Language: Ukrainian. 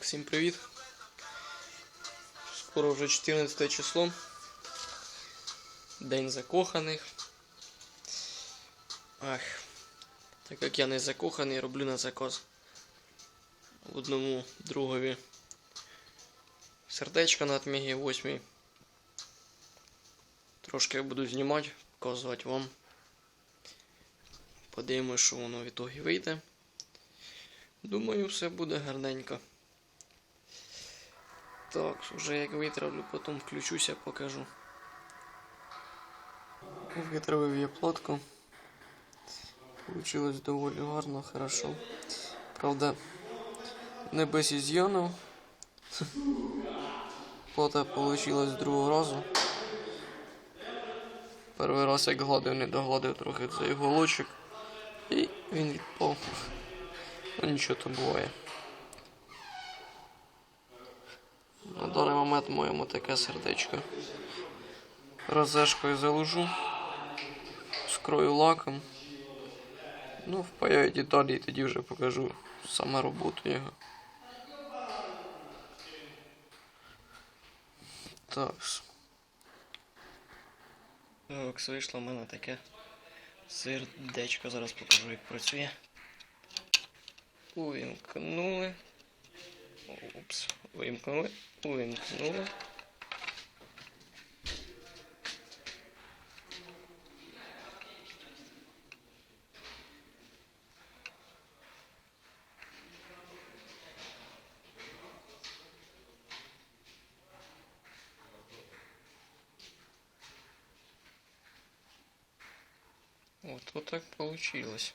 Всім привіт. Скоро вже 14 число. День закоханих. Ах. Так як я не закоханий, роблю на заказ. Одному другові сердечко на отмігі 8. Трошки я буду знімати, показувати вам. Подивимось, що воно в ітогі вийде. Думаю, все буде гарненько. Так, вже як витравлю, потім включуся, покажу. Витравив я платку. Получилось доволі гарно, хорошо. Правда, не без ізйонів. Плата з другого разу. Перший раз як гладив, не догладив трохи цей голочок. І він відпав. Ну нічого то буває. На даний момент маємо таке сердечко. Розешкою заложу, скрою лаком. Ну, впаяю деталі і тоді вже покажу саме роботу його. Так. Так, вийшло в мене таке сердечко. Зараз покажу, як працює. Увімкнули. Упс. Вимкнули. Увімкнули. Вот, вот так получилось.